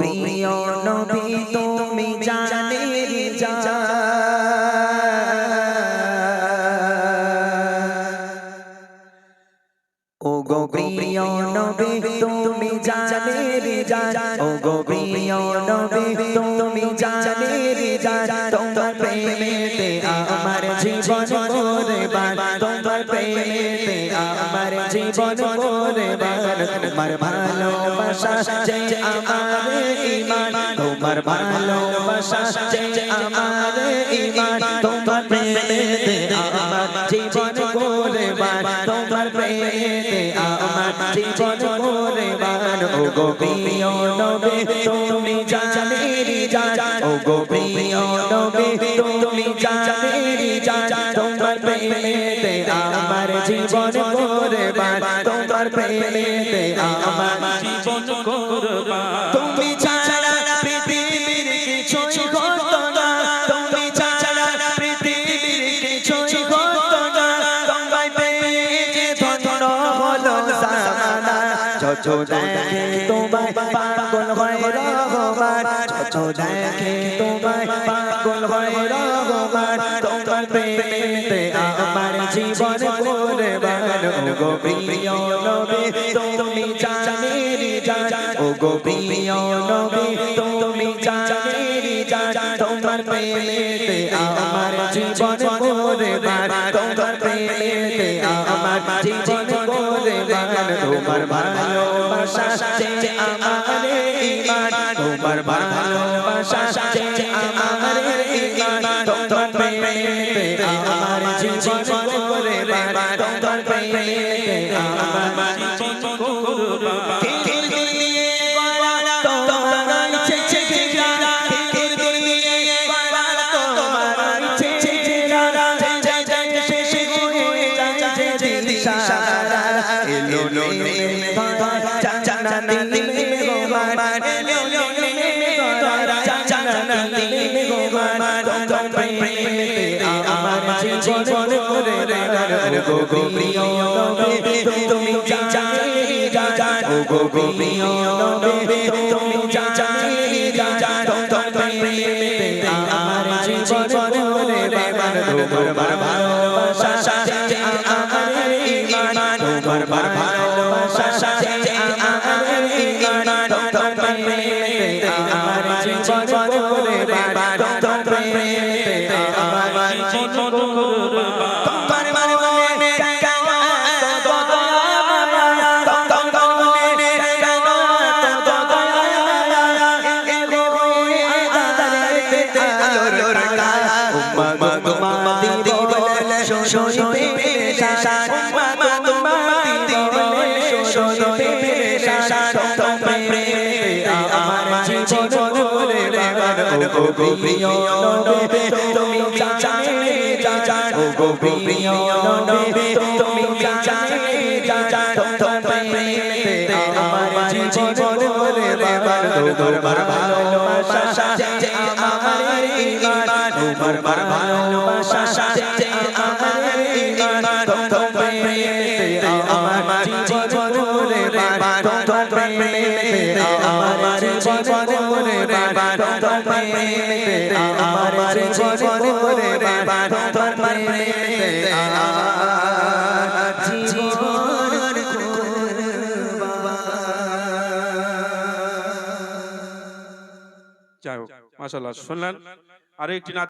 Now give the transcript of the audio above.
প্রিয় নবী তুমি জানের ও গো প্রিয় নবী, তুমি জানের ও গো প্রিয় নবী, তুমি জানের তোমার প্রেমেতে আমার জীবন কোরবান তোমার প্রেমেতে জীবন কোরবান তোমার ভালোবাসা যে আমার ঈমান তোমার ভালোবাসা যে আমার ঈমান তোমার প্রেমেতে আমার জীবন কোরবান তোমার প্রেমেতে আমার জীবন কোরবান ও গো প্রিয় নবী, তুমি জানের ও গো প্রিয় নবী, তুমি জানের জীবন কোরবান তোমার প্রেমেতে আমার জীবন কোরবান যত দেখে তোমায় পাগল হয় রহমান যত দেখে তোমায় পাগল হয় রহমান তোমার প্রেমেতে আমার জীবন কোরবান গো প্রিয় নবী, তুমি জানের ও গো তোমার জীবন কোরবান তোমার প্রেমেতে আমার জীবন কোরবান তোমার ভালোবাসা যে আমার ঈমান তোমার ভালোবাসা যে আমার ঈমান তোমার প্রেমেতে আমার জীবন কোরবান তোমার তোম তুমি জানি ও গো গো প্রিয় তুমি জানি তোম জীবন করে রে তোমার প্রেমেতে আমার জীবন করে তোমার মনে কেন গো প্রিয় নবী তুমি জানে জান ও গো প্রিয় নবী তুমি জানে জান তোমার আমার জীবন করে রে তোমার ভালোবাসা, যে আমার ঈমান তোমার ভালোবাসা, যে আমার ঈমান তোমার আমার জীবন রে তোমার প্রেমেতে আমার জীবন করে রে তোমার প্রেমেতে আমার জীবন করে রে তোমার প্রেমেতে যাই হোক মাশাল্লাহ শুনলেন? আরও একটি নাচ